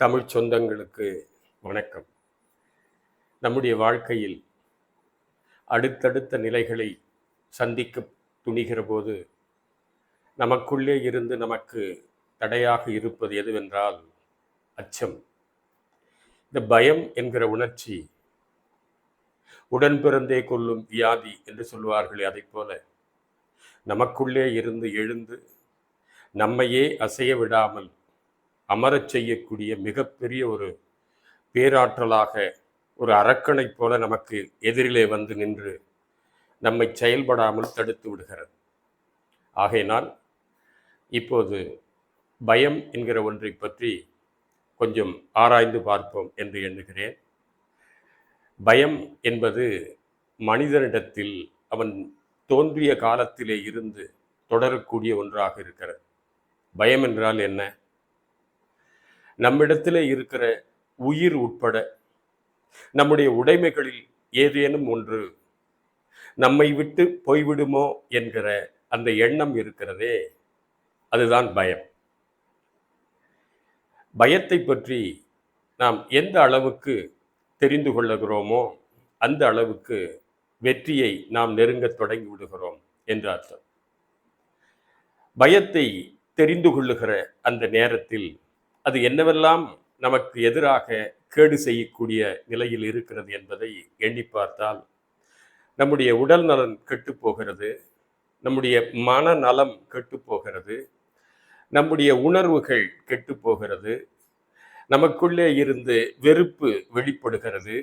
தமிழ் சொந்தங்களுக்கு வணக்கம். நம்முடைய வாழ்க்கையில் அடுத்தடுத்த நிலைகளை சந்திக்க துணிகிற போது நமக்குள்ளே இருந்து நமக்கு தடையாக இருப்பது எதுவென்றால் அச்சம். இந்த பயம் என்கிற உணர்ச்சி உடன் பிறந்தே கொள்ளும் வியாதி என்று சொல்வார்களே அதைப் போல நமக்குள்ளே இருந்து எழுந்து நம்மையே அசைய விடாமல் அமரச் செய்யக்கூடிய மிகப்பெரிய ஒரு பேராற்றலாக ஒரு அரக்கனைப் போல நமக்கு எதிரிலே வந்து நின்று நம்மை செயல்படாமல் தடுத்து விடுகிறது. ஆகையினால் இப்போது பயம் என்கிற ஒன்றை பற்றி கொஞ்சம் ஆராய்ந்து பார்ப்போம் என்று எண்ணுகிறேன். பயம் என்பது மனிதனிடத்தில் அவன் தோன்றிய காலத்திலே இருந்து தொடரக்கூடிய ஒன்றாக இருக்கிறது. பயம் என்றால் என்ன? நம்மிடத்தில் இருக்கிற உயிர் உட்பட நம்முடைய உடைமைகளில் ஏதேனும் ஒன்று நம்மை விட்டு போய்விடுமோ என்கிற அந்த எண்ணம் இருக்கிறதே அதுதான் பயம். பயத்தை பற்றி நாம் எந்த அளவுக்கு தெரிந்து கொள்ளுகிறோமோ அந்த அளவுக்கு வெற்றியை நாம் நெருங்கத் தொடங்கி விடுகிறோம் என்று அர்த்தம். பயத்தை தெரிந்து கொள்ளுகிற அந்த நேரத்தில் அது என்னவெல்லாம் நமக்கு எதிராக கேடு செய்யக்கூடிய நிலையில் இருக்கிறது என்பதை எண்ணி பார்த்தால் நம்முடைய உடல் நலன் கெட்டு போகிறது நம்முடைய மனநலம் கெட்டு போகிறது நம்முடைய உணர்வுகள் கெட்டு போகிறது நமக்குள்ளே இருந்து வெறுப்பு வெளிப்படுகிறது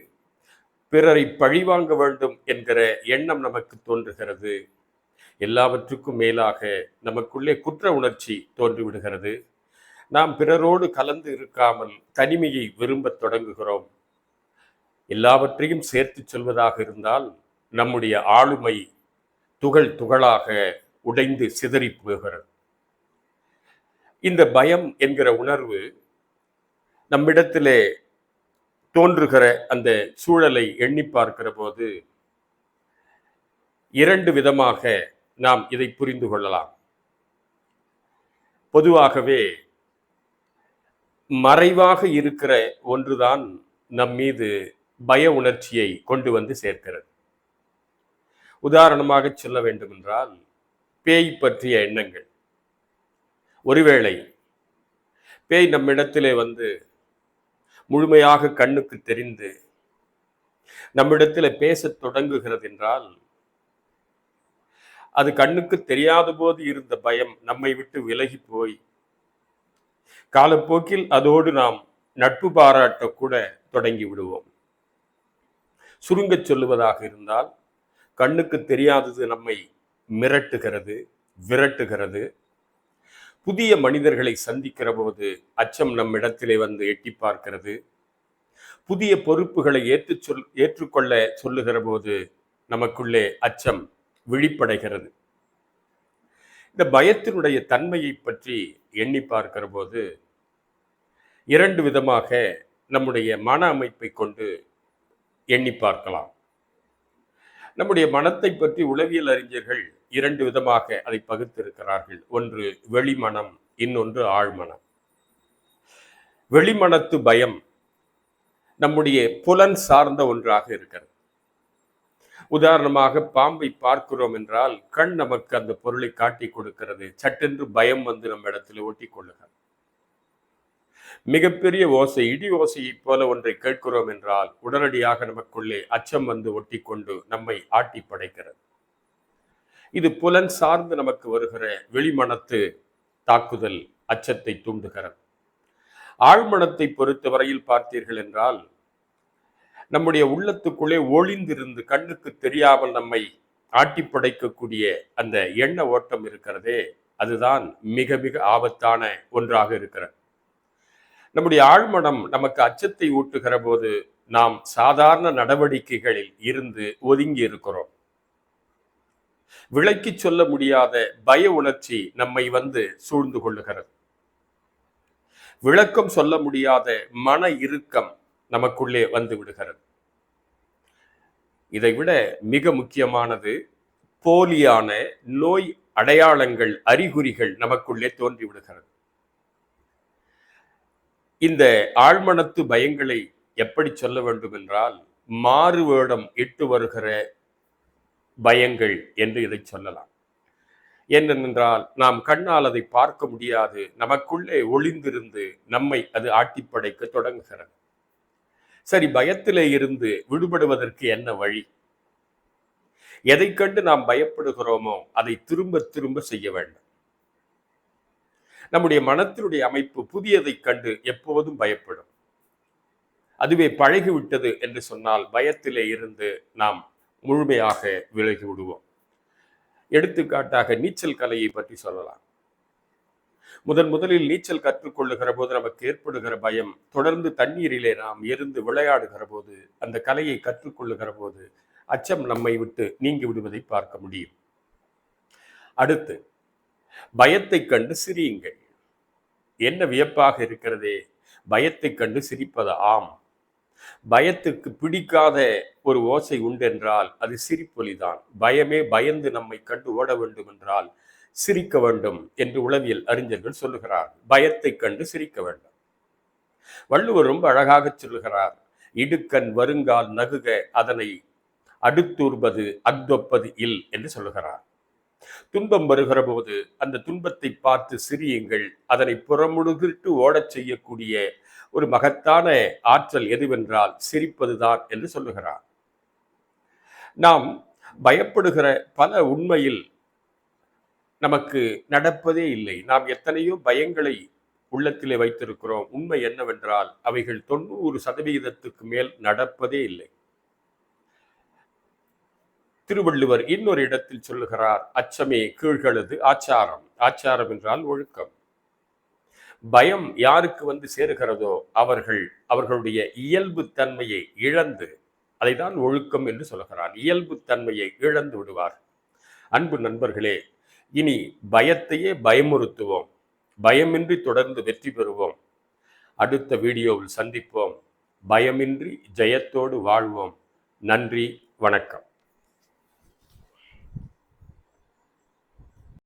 பிறரை பழிவாங்க வேண்டும் என்கிற எண்ணம் நமக்கு தோன்றுகிறது. எல்லாவற்றுக்கும் மேலாக நமக்குள்ளே குற்ற உணர்ச்சி தோன்றிவிடுகிறது. நாம் பிறரோடு கலந்து இருக்காமல் தனிமையை விரும்பத் தொடங்குகிறோம். எல்லாவற்றையும் சேர்த்து சொல்வதாக இருந்தால் நம்முடைய ஆளுமை துகள் துகளாக உடைந்து சிதறி போகிறது. இந்த பயம் என்கிற உணர்வு நம்மிடத்திலே தோன்றுகிற அந்த சூழலை எண்ணி பார்க்கிற போது இரண்டு விதமாக நாம் இதை புரிந்து கொள்ளலாம். பொதுவாகவே மறைவாக இருக்கிற ஒன்றுதான் நம் மீது பய உணர்ச்சியை கொண்டு வந்து சேர்க்கிறது. உதாரணமாக சொல்ல வேண்டுமென்றால் பேய் பற்றிய எண்ணங்கள். ஒருவேளை பேய் நம்மிடத்திலே வந்து முழுமையாக கண்ணுக்கு தெரிந்து நம்மிடத்தில் பேசத் தொடங்குகிறது என்றால் அது கண்ணுக்கு தெரியாத போது இருந்த பயம் நம்மை விட்டு விலகி போய் காலப்போக்கில் அதோடு நாம் நட்பு பாராட்ட கூட தொடங்கி விடுவோம் சுருங்கச் சொல்லுவதாக இருந்தால் கண்ணுக்கு தெரியாதது நம்மை மிரட்டுகிறது விரட்டுகிறது. புதிய மனிதர்களை சந்திக்கிற போது அச்சம் நம்மிடத்திலே வந்து எட்டி பார்க்கிறது. புதிய பொறுப்புகளை ஏற்று சொல் ஏற்றுக்கொள்ள சொல்லுகிற போது நமக்குள்ளே அச்சம் விழிப்படைகிறது. இந்த பயத்தினுடைய தன்மையை பற்றி எண்ணி பார்க்கிற போது இரண்டு விதமாக நம்முடைய மன அமைப்பை கொண்டு எண்ணி பார்க்கலாம். நம்முடைய மனத்தை பற்றி உளவியல் அறிஞர்கள் இரண்டு விதமாக அதை பகுத்திருக்கிறார்கள். ஒன்று வெளிமனம் இன்னொன்று ஆழ்மனம். வெளிமனத்து பயம் நம்முடைய புலன் சார்ந்த ஒன்றாக இருக்கிறது. உதாரணமாக பாம்பை பார்க்கிறோம் என்றால் கண் நமக்கு அந்த பொருளை காட்டி கொடுக்கிறது. சட்டென்று பயம் வந்து நம்ம இடத்துல ஒட்டி கொள்ளுகிறது. மிகப்பெரிய ஓசை இடி ஓசையைப் போல ஒன்றை கேட்கிறோம் என்றால் உடனடியாக நமக்குள்ளே அச்சம் வந்து ஒட்டி கொண்டு நம்மை ஆட்டி படைக்கிறது. இது புலன் சார்ந்து நமக்கு வருகிற வெளிமனத்து தாக்குதல் அச்சத்தை தூண்டுகிறது. ஆழ்மனத்தை பொறுத்தவரையில் பார்த்தீர்கள் என்றால் நம்முடைய உள்ளத்துக்குள்ளே ஒளிந்திருந்து கண்ணுக்கு தெரியாமல் நம்மை ஆட்டி படைக்கக்கூடிய அந்த எண்ண ஓட்டம் இருக்கிறதே அதுதான் மிக மிக ஆபத்தான ஒன்றாக இருக்கிறது. நம்முடைய ஆழ்மனம் நமக்கு அச்சத்தை ஊட்டுகிற போது நாம் சாதாரண நடவடிக்கைகளில் இருந்து ஒதுங்கி இருக்கிறோம். விளக்கி சொல்ல முடியாத பய உணர்ச்சி நம்மை வந்து சூழ்ந்து கொள்ளுகிறது. விளக்கம் சொல்ல முடியாத மன இறுக்கம் நமக்குள்ளே வந்து விடுகிறது. இதைவிட மிக முக்கியமானது போலியான நோய் அடையாளங்கள் அறிகுறிகள் நமக்குள்ளே தோன்றிவிடுகிறது. இந்த ஆழ்மனத்து பயங்களை எப்படி சொல்ல வேண்டும் என்றால் மாறு வேடம் இட்டு வருகிற பயங்கள் என்று இதை சொல்லலாம். என்னென்றால் நாம் கண்ணால் அதை பார்க்க முடியாது. நமக்குள்ளே ஒளிந்திருந்து நம்மை அது ஆட்டிப்படைக்க தொடங்குகிறது. சரி பயத்திலே இருந்து விடுபடுவதற்கு என்ன வழி? எதை கண்டு நாம் பயப்படுகிறோமோ அதை திரும்ப திரும்ப செய்ய வேண்டும். நம்முடைய மனத்தினுடைய அமைப்பு புதியதை கண்டு எப்போதும் பயப்படும். அதுவே பழகிவிட்டது என்று சொன்னால் பயத்திலே இருந்து நாம் முழுமையாக விலகி விடுவோம். எடுத்துக்காட்டாக நீச்சல் கலையை பற்றி சொல்லலாம். முதன் முதலில் நீச்சல் கற்றுக்கொள்ளுகிற போது நமக்கு ஏற்படுகிற பயம் தொடர்ந்து தண்ணீரிலே நாம் இருந்து விளையாடுகிற போது அந்த கலையை கற்றுக்கொள்ளுகிற போது அச்சம் நம்மை விட்டு நீங்கி விடுவதை பார்க்க முடியும். அடுத்து பயத்தை கண்டு சிரியுங்கள். என்ன வியப்பாக இருக்கிறதே? பயத்தை கண்டு சிரிப்பது ஆம். பயத்துக்கு பிடிக்காத ஒரு ஓசை உண்டென்றால் அது சிரிப்பொலிதான். பயமே பயந்து நம்மை கண்டு ஓட வேண்டும் என்றால் சிரிக்க வேண்டும் என்று உளவியல் அறிஞர்கள் சொல்லுகிறார். பயத்தை கண்டு சிரிக்க வேண்டும். வள்ளுவர் ரொம்ப அழகாக சொல்லுகிறார். இடுக்கண் வருங்கால் நகுக அதனை அடுத்தூர்வது அக்தொப்பது இல் என்று சொல்லுகிறார். துன்பம் வருகிற போது அந்த துன்பத்தை பார்த்து சிரியுங்கள். அதனை புறமுடுகிட்டு ஓடச் செய்யக்கூடிய ஒரு மகத்தான ஆற்றல் எதுவென்றால் சிரிப்பதுதான் என்று சொல்லுகிறார். நாம் பயப்படுகிற பல உண்மையில் நமக்கு நடப்பதே இல்லை. நாம் எத்தனையோ பயங்களை உள்ளத்திலே வைத்திருக்கிறோம். உண்மை என்னவென்றால் அவைகள் தொண்ணூறு சதவிகிதத்துக்கு மேல் நடப்பதே இல்லை. திருவள்ளுவர் இன்னொரு இடத்தில் சொல்லுகிறார் அச்சமே கீழ்களது ஆச்சாரம். ஆச்சாரம் என்றால் ஒழுக்கம். பயம் யாருக்கு வந்து சேருகிறதோ அவர்கள் அவர்களுடைய இயல்பு தன்மையை இழந்து அதைதான் ஒழுக்கம் என்று சொல்கிறார் இயல்பு தன்மையை இழந்து விடுவார். அன்பு நண்பர்களே இனி பயத்தையே பயமுறுத்துவோம். பயமின்றி தொடர்ந்து வெற்றி பெறுவோம். அடுத்த வீடியோவில் சந்திப்போம். பயமின்றி ஜெயத்தோடு வாழ்வோம். நன்றி வணக்கம்.